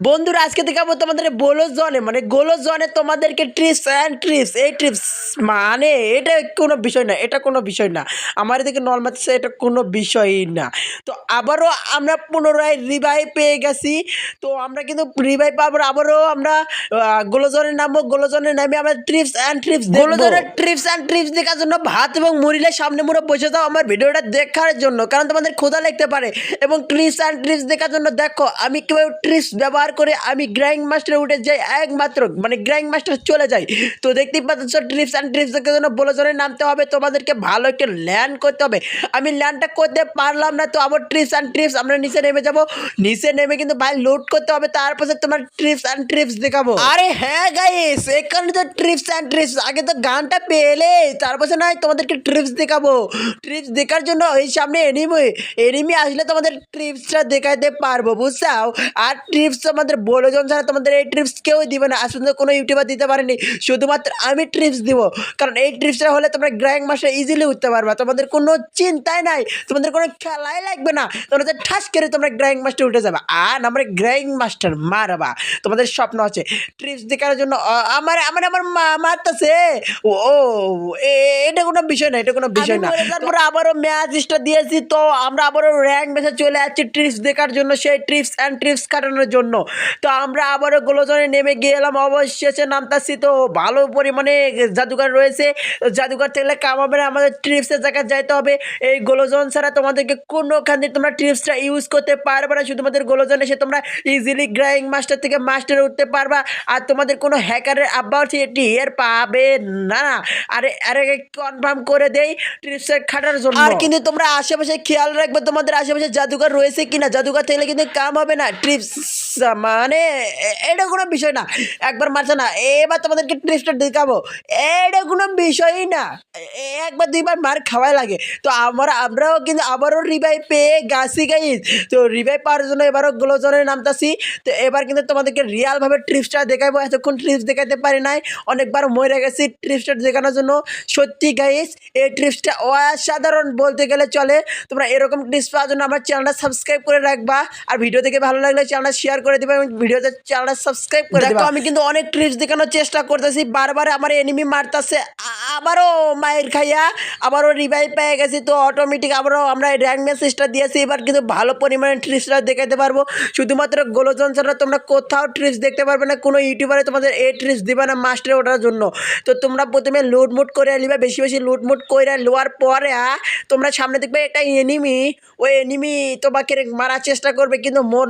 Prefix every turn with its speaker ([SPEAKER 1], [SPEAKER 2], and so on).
[SPEAKER 1] বন্ধুরা, আজকে দেখাবো তোমাদের বোলো জনে মানে গোলো জনে তোমাদেরকে ট্রিপস অ্যান্ড ট্রিপস এই ট্রিপস মানে এটা কোনো বিষয় না, এটা কোনো বিষয় না। আমার এদিকে মারতেছে এটা কোনো বিষয়ই না। তো আবারও আমরা পুনরায় রিভাই পেয়ে গেছি। তো আমরা কিন্তু রিভাই পাবো আবারও আমরা গোলোজনের নামবো গোলোজনের নামে আমরা ট্রিপস অ্যান্ড ট্রিপস গোলোজনের ট্রিপস অ্যান্ড ট্রিপস দেখার জন্য ভাত এবং মুড়িলের সামনে মুড়ে বসে যাও আমার ভিডিওটা দেখার জন্য, কারণ তোমাদের ক্ষুধা লাগতে পারে। এবং ট্রিপস অ্যান্ড ট্রিপস দেখার জন্য দেখো, আমি কীভাবে ট্রিপস ব্যবহার করে আমি গ্রাইং মাস্টারে উঠে যাই, একমাত্র মানে গ্রাইং মাস্টার চলে যাই। তো দেখতেই পাচ্ছ ট্রিপস অ্যান্ড ট্রিপস দেখার জন্য বলেজনে নামতে হবে, তোমাদেরকে ভালো একটা ল্যান্ড করতে হবে। আমি ল্যান্ডটা করতে পারলাম না, তো আবার ট্রিপস অ্যান্ড ট্রিপস আমরা নিচে নেমে যাব। নিচে নেমে কিন্তু ভাই লোড করতে হবে তারপরে তোমার ট্রিপস অ্যান্ড ট্রিপস দেখাবো। আরে হ্যাঁ গাইস এখানে তো ট্রিপস অ্যান্ড ট্রিপস আগে তো গানটা পেলে তারপরে নয়, তোমাদেরকে ট্রিপস দেখাবো। ট্রিপস দেখার জন্য ওই সামনে এনিমি এনিমি আসলে তোমাদের ট্রিপসটা দেখাতে পারব, বুঝছাও? আর ট্রিপস আমাদের বড়জন ছাড়া তোমাদের এই ট্রিপস কেউ দিবে না। আসলে কোনো ইউটিউবার দিতে পারেনি। শুধুমাত্র আমি ট্রিপস দিব। কারণ এই ট্রিপসটা হলে তোমরা গ্র্যাং মাসে ইজিলি উঠতে পারবা। তোমাদের কোনো চিন্তাই নাই। তোমাদের কোনো খেলাই লাগবে না। তোমাদের ঠাস করে তোমরা গ্র্যাং মাস্টার উঠে যাবে। আর আমরা গ্র্যাং মাস্টার মারবা। তোমাদের স্বপ্ন আছে। ট্রিপস দেখার জন্য আমার আমার আমার মা মারতেছে। ও এটা কোনো বিষয় না এটা কোনো বিষয় না। তারপরে আবারও ম্যাচ স্টার দিয়েছি। তো আমরা আবারও র্যাঙ্ক ম্যাচে চলে যাচ্ছি ট্রিপস দেখার জন্য। সেই ট্রিপস অ্যান্ড ট্রিপস কাটানোর জন্য। তো আমরা আবারও গোলজনে নেমে গেলাম অবশেষে নামতাছি তো ভালো পরিমাণে জাদুঘর রয়েছে। জাদুঘর থেকে কামাবে না, আমাদের ট্রিপসের জায়গায় যাইতে হবে। এই গোলজন ছাড়া তোমাদেরকে কোনোখানে তোমরা ট্রিপসটা ইউজ করতে পারবে না। শুধুমাত্র গোলজন এসে তোমরা ইজিলি গ্রাইং মাস্টার থেকে মাস্টারে উঠতে পারবা। আর তোমাদের কোনো হ্যাকারের আব্বাও এটি এর পাবে না। আরে আরে কনফার্ম করে দেই ট্রিপসের খাটার জন্য। আর কিন্তু তোমরা আশেপাশে খেয়াল রাখবে তোমাদের আশেপাশে জাদুঘর রয়েছে কিনা। জাদুঘর থাকলে কিন্তু কাম হবে না। ট্রিপস মানে এটা কোনো বিষয় না। একবার মারছে না, এবার তোমাদেরকে ট্রিপসটা দেখাবো। এটা কোনো বিষয়ই না। একবার দুইবার মার খাওয়াই লাগে। তো আমরা, আমরাও কিন্তু আবারও রিভাই পেয়ে গাছি গাইজ তো রিভাই পাওয়ার জন্য এবারও গ্লোজনে নামতাছি। তো এবার কিন্তু তোমাদেরকে রিয়ালভাবে ট্রিপসটা দেখাবো। এতক্ষণ ট্রিপস দেখাতে পারি নাই। অনেকবার মরে গেছি ট্রিপসটা দেখানোর জন্য। সত্যি গাইজ এই ট্রিপসটা অসাধারণ বলতে গেলে চলে। তোমরা এরকম ট্রিপস পাওয়ার জন্য আমার চ্যানেলটা সাবস্ক্রাইব করে রাখবা। আর ভিডিও দেখে ভালো লাগলে চ্যানেলটা শেয়ার করে দিবা এবং ভিডিওতে চ্যানেলটা সাবস্ক্রাইব করে দিবা আমি কিন্তু অনেক ট্রিপস দেখানোর চেষ্টা করতেছি। বারবার আমার এনিমি মারতাছে। আবারও মায়ের খাইয়া আবারও রিভাইভ পেয়ে গেছি। তো অটোমেটিক আবারও আমরা র্যাঙ্ক মেসেজটা দিয়েছি। এবার কিন্তু ভালো পরিমাণে দেখাতে পারব। শুধুমাত্র গোলোজন ছাড়া তোমরা কোথাও ট্রিপস দেখতে পারবে না। কোনো ইউটিউবারে তোমাদের এই ট্রিপস দিবে না মাস্টারে ওঠার জন্য। তো তোমরা প্রথমে লুটমুট করে নিবে। বেশি বেশি লুটমুট করে লোয়ার পরে তোমরা সামনে দেখবে একটা এনিমি ওই এনিমি তোমাকে মারার চেষ্টা করবে। কিন্তু মোর